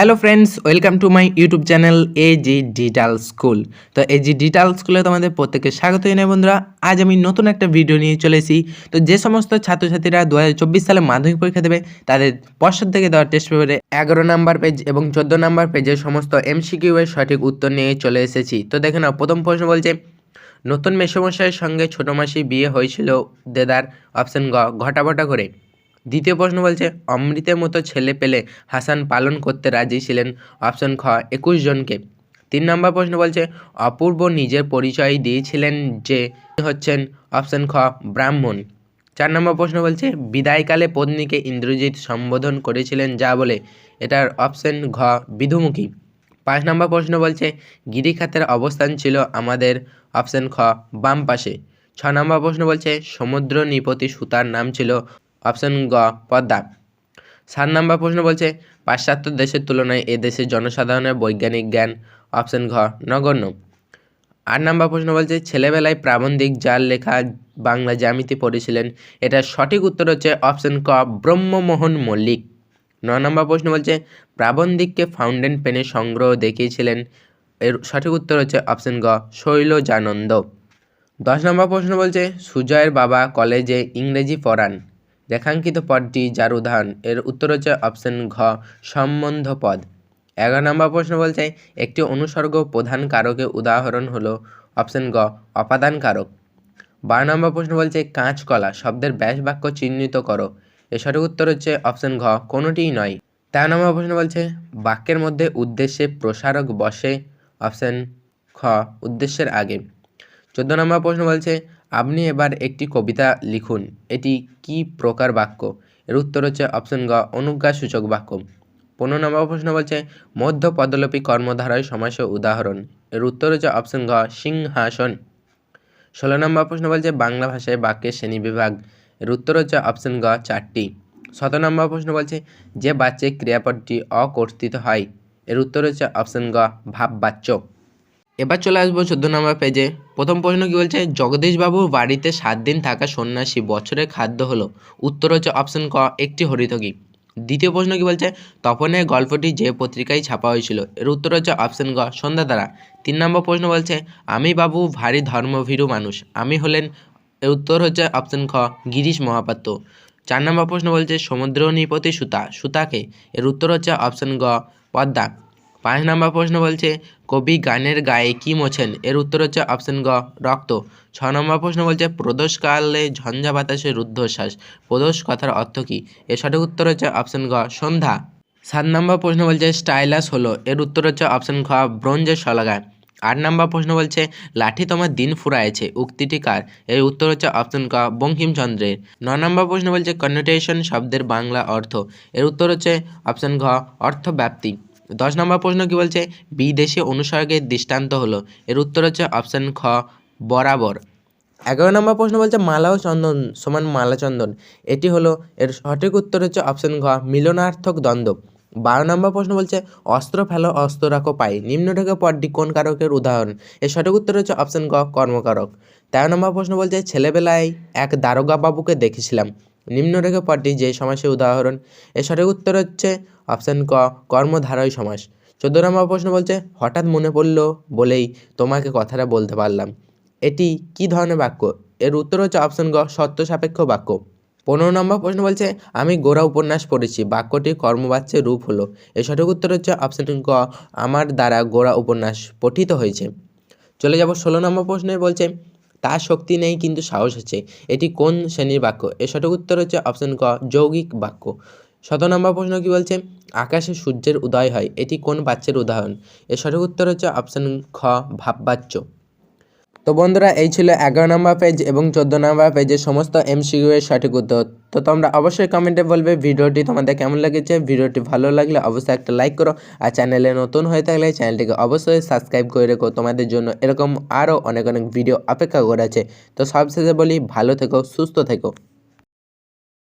Hello friends welcome to my YouTube channel A G digital school তো এই জি digital স্কুলে তোমাদের প্রত্যেককে স্বাগত জানাই বন্ধুরা। আজ আমি নতুন একটা ভিডিও নিয়ে চলে এসেছি। তো যে সমস্ত ছাত্রছাত্রীরা দু হাজার চব্বিশ সালে মাধ্যমিক পরীক্ষা দেবে, তাদের পশ্চাৎ থেকে দেওয়া টেস্ট পেপারে এগারো নাম্বার পেজ এবং চোদ্দ নাম্বার পেজের সমস্ত এমসিকিউ এর সঠিক উত্তর নিয়ে চলে এসেছি। তো দেখে নাও, প্রথম প্রশ্ন বলছে, নতুন মেসমশাইয়ের সঙ্গে ছোট মাসি বিয়ে হয়েছিল দেদার অপশন গ ঘটাবটা করে। দ্বিতীয় প্রশ্ন বলছে, অমৃতের মতো ছেলে পেলে হাসান পালন করতে রাজি ছিলেন অপশন খ, একুশ জনকে। তিন নম্বর প্রশ্ন বলছে, অপূর্ব নিজের পরিচয় দিয়েছিলেন যে হচ্ছেন অপশন খ, ব্রাহ্মণ। চার নম্বর প্রশ্ন বলছে, বিদায়কালে পত্নীকে ইন্দ্রজিৎ সম্বোধন করেছিলেন যা বলে, এটার অপশন ঘ, বিধুমুখী। পাঁচ নম্বর প্রশ্ন বলছে, গিরিখাতের অবস্থান ছিল আমাদের অপশন খ, বাম পাশে। ছ নম্বর প্রশ্ন বলছে, সমুদ্র নিপতি সুতার নাম ছিল অপশন গ, পদ্মা। সাত নম্বর প্রশ্ন বলছে, পাশ্চাত্য দেশের তুলনায় এ দেশের জনসাধারণের বৈজ্ঞানিক জ্ঞান, অপশন ঘ, নগণ্য। আট নম্বর প্রশ্ন বলছে, ছেলেবেলায় প্রাবন্ধিক যার লেখা বাংলা জ্যামিতি পড়েছিলেন, এটার সঠিক উত্তর হচ্ছে অপশন ক, ব্রহ্মমোহন মল্লিক। ন নম্বর প্রশ্ন বলছে, প্রাবন্ধিককে ফাউন্টেন পেনে সংগ্রহ দেখিয়েছিলেন, এর সঠিক উত্তর হচ্ছে অপশন গ, শৈলজানন্দ। দশ নম্বর প্রশ্ন বলছে, সুজয়ের বাবা কলেজে ইংরেজি পড়ান। রেখাঙ্কিত পদটি যার উদাহরণ, এর উত্তর হচ্ছে অপশন ঘ, সম্বন্ধ পদ। এগারো নম্বর প্রশ্ন বলছে, একটি অনুসর্গ প্রধান কারকের উদাহরণ হলো অপশন গ, অপাদান কারক। বারো নম্বর প্রশ্ন বলছে কাঁচকলা শব্দের ব্যাস বাক্য চিহ্নিত করো। এর সঠিক উত্তর হচ্ছে অপশন ঘ, কোনোটিই নয়। তেরো নম্বর প্রশ্ন বলছে, বাক্যের মধ্যে উদ্দেশ্যে প্রসারক বসে, অপশন খ, উদ্দেশ্যের আগে। চোদ্দ নম্বর প্রশ্ন বলছে আপনি এবার একটি কবিতা লিখুন। এটি কি প্রকার বাক্য? এর উত্তর হচ্ছে অপশন গ অনুজ্ঞাসূচক বাক্য। পনেরো নম্বর প্রশ্ন বলছে, মধ্য পদলোপী কর্মধারায় সমাসের উদাহরণ। এর উত্তর হচ্ছে অপশন গ, সিংহাসন। ষোলো নম্বর প্রশ্ন বলছে, বাংলা ভাষায় বাক্যের শ্রেণি বিভাগ। এর উত্তর হচ্ছে অপশন গ, চারটি। সতেরো নম্বর প্রশ্ন বলছে, যে বাচ্চে ক্রিয়াপদটি অকর্তৃত হয়। এর উত্তর হচ্ছে অপশন গ ভাব বাচ্য এবার চলে আসব চোদ্দ নম্বর পেজে প্রথম প্রশ্ন কি বলছে? জগদীশবাবুর বাড়িতে সাত দিন থাকা সন্ন্যাসী বছরের খাদ্য হলো। উত্তর হচ্ছে অপশন ক, একটি হরিতকি। দ্বিতীয় প্রশ্ন কি বলছে? তপনের গল্পটি যে পত্রিকায় ছাপা হয়েছিল, এর উত্তর হচ্ছে অপশন গ সন্ধ্যাতারা তিন নম্বর প্রশ্ন বলছে, আমি বাবু ভারী ধর্মভীরু মানুষ। আমি হলেন এর উত্তর হচ্ছে অপশন খ গিরিশ মহাপাত্র। চার নম্বর প্রশ্ন বলছে সমুদ্র নিপতি সুতা, সুতাকে? এর উত্তর হচ্ছে অপশন গ, পদ্মা। পাঁচ নম্বর প্রশ্ন বলছে, কবি গানের গায়ে কি মোছেন? এর উত্তর হচ্ছে অপশন গ, রক্ত। ছ নম্বর প্রশ্ন বলছে প্রদোষকালে ঝঞ্ঝা বাতাসে রুদ্ধশ্বাস। প্রদোষ কথার অর্থ কী? এর সঠিক উত্তর হচ্ছে অপশন গ, সন্ধ্যা। সাত নম্বর প্রশ্ন বলছে, স্টাইলাস হলো। এর উত্তর হচ্ছে অপশন খ, ব্রোঞ্জের শলাগায় আট নম্বর প্রশ্ন বলছে, লাঠি তোমার দিন ফুরায়েছে উক্তিটি কার? এর উত্তর হচ্ছে অপশন ক, বঙ্কিমচন্দ্রের। ন নম্বর প্রশ্ন বলছে কন্নোটেশন শব্দের বাংলা অর্থ। এর উত্তর হচ্ছে অপশন ঘ অর্থব্যাপ্তি। দশ নম্বর প্রশ্ন কি বলছে? বিদেশি অনুসর্গের দৃষ্টান্ত হলো। এর উত্তর হচ্ছে অপশান খ, বরাবর। এগারো নম্বর প্রশ্ন বলছে মালা ও চন্দন সমান মালা চন্দন এটি হলো, এর সঠিক উত্তর হচ্ছে অপশান ঘ, মিলনার্থক দ্বন্দ্ব। বারো নম্বর প্রশ্ন বলছে, অস্ত্র ফেলো, অস্ত্র রাখো, পাই। নিম্নরেখা পদটি কোন কারকের উদাহরণ? এর সঠিক উত্তর হচ্ছে অপশন গ কর্মকারক। তেরো নম্বর প্রশ্ন বলছে, ছেলেবেলায় এক দারোগা বাবুকে দেখেছিলাম। নিম্নরেখা পদটি যে সমাসের উদাহরণ। এর সঠিক উত্তর হচ্ছে অপশন ক, কর্মধারয় সমাস। চোদ্দ নম্বর প্রশ্ন বলছে, হঠাৎ মনে পড়ল বলেই তোমাকে কথাটা বলতে পারলাম। এটি কি ধরনের বাক্য? এর উত্তর হচ্ছে অপশন গ সত্য সাপেক্ষ বাক্য। পনেরো নম্বর প্রশ্ন বলছে, আমি গোড়া উপন্যাস পড়েছি বাক্যটি কর্মবাচ্যের রূপ হলো। এর সঠিক উত্তর হচ্ছে অপশন ক, আমার দ্বারা গোড়া উপন্যাস পঠিত হয়েছে। চলে যাব ষোলো নম্বর প্রশ্নে বলছে, তার শক্তি নেই কিন্তু সাহস আছে। এটি কোন শ্রেণির বাক্য? এর সঠিক উত্তর হচ্ছে অপশন ক, যৌগিক বাক্য। শত নম্বর প্রশ্ন কি বলছে, আকাশে সূর্যের উদয় হয়। এটি কোন বাচ্চের উদাহরণ? এর সঠিক উত্তর হচ্ছে অপশন খ, ভাববাচ্য। তো বন্ধুরা, এই ছিল এগারো নম্বর পেজ এবং চোদ্দ নম্বর পেজের সমস্ত এমসিকিউ এর সঠিক উত্তর। তো তোমরা অবশ্যই কমেন্টে বলবে ভিডিওটি তোমাদের কেমন লেগেছে। ভিডিওটি ভালো লাগলে অবশ্যই একটা লাইক করো। আর চ্যানেলে নতুন হয়ে থাকলে চ্যানেলটিকে অবশ্যই সাবস্ক্রাইব করে রেখো। তোমাদের জন্য এরকম আরও অনেক অনেক ভিডিও অপেক্ষা করেছে। তো সবশেষে বলি, ভালো থেকো, সুস্থ থেকো।